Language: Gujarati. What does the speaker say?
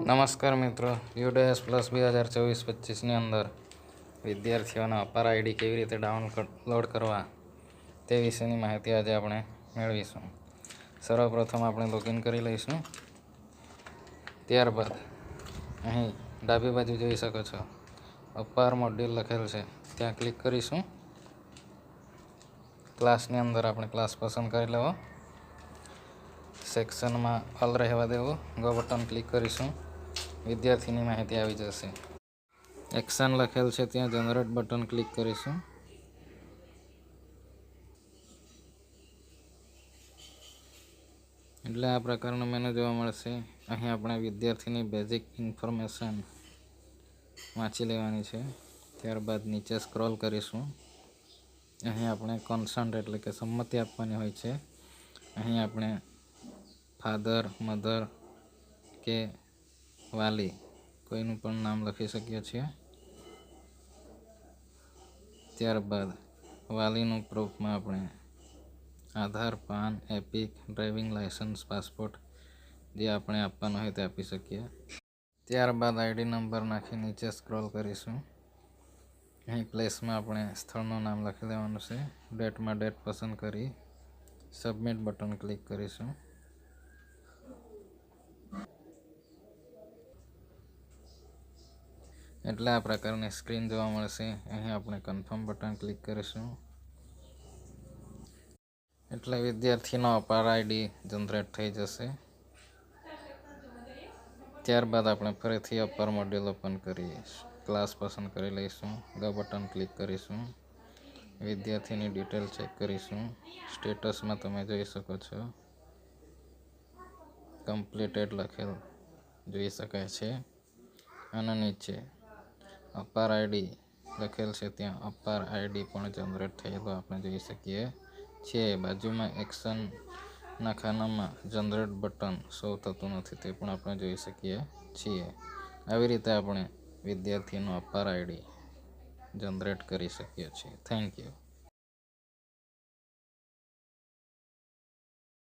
નમસ્કાર મિત્રો. યુડેએસ પ્લસ બે હજાર ચોવીસ પચીસની અંદર વિદ્યાર્થીઓના અપાર આઈડી કેવી રીતે ડાઉનલોડ કરવા તે વિશેની માહિતી આજે આપણે મેળવીશું. સર્વપ્રથમ આપણે લોગિન કરી લઈશું. ત્યારબાદ અહીં ડાબી બાજુ જોઈ શકો છો. અપાર મોડ્યુલ લખેલ છે. ત્યાં ક્લિક કરીશું. ક્લાસની અંદર આપણે ક્લાસ પસંદ કરી લેવો. સેક્શનમાં અલ રહેવા દેવું. ગો બટન ક્લિક કરીશું. વિદ્યાર્થીની માહિતી આવી જશે. એક્શન લખેલ છે. ત્યાં જનરેટ બટન ક્લિક કરીશું. એટલે આ પ્રકારનું મેનુ જોવા મળશે. અહીં આપણે વિદ્યાર્થીની બેઝિક ઇન્ફોર્મેશન વાંચી લેવાની છે. ત્યારબાદ નીચે સ્ક્રોલ કરીશું. અહીં આપણે કોન્સન્ટ એટલે કે સંમતિ આપવાની હોય છે. અહીં આપણે ફાધર મધર કે વાલી. કોઈનું પણ નામ લખી શકીએ છીએ. ત્યારબાદ વાલીનું પ્રૂફમાં આપણે Aadhaar, PAN, EPIC, driving licence passport જે આપણે આપવાનો હોય તે આપી શકીએ. ત્યારબાદ આઈડી નંબર નાખી નીચે સ્ક્રોલ કરીશું. અહીં પ્લેસમાં આપણે સ્થળનું નામ લખી દેવાનું છે. ડેટમાં ડેટ પસંદ કરી. સબમિટ બટન ક્લિક કરીશું. એટલે આ પ્રકારની સ્ક્રીન જોવા મળશે. અહીં આપણે કન્ફર્મ બટન ક્લિક કરીશું. એટલે વિદ્યાર્થીનો અપાર આઈડી જનરેટ થઈ જશે. ત્યારબાદ આપણે ફરીથી અપર મોડ્યુલ ઓપન કરીએ. ક્લાસ પસંદ કરી લઈશું. ગ બટન ક્લિક કરીશું. વિદ્યાર્થીની ડિટેલ ચેક કરીશું. સ્ટેટસમાં તમે જોઈ શકો છો. કમ્પ્લીટેડ લખેલ જોઈ શકાય છે. અને નીચે અપાર આઈડી લખેલ છે, ત્યાં અપાર આઈડી પણ જનરેટ થયેલો આપણે જોઈ શકીએ છીએ, બાજુમાં એક્શનના ખાનામાં જનરેટ બટન શો થતું નથી, તે પણ આપણે જોઈ શકીએ છીએ. આવી રીતે આપણે વિદ્યાર્થીનો અપાર આઈડી જનરેટ કરી શકીએ છીએ. Thank you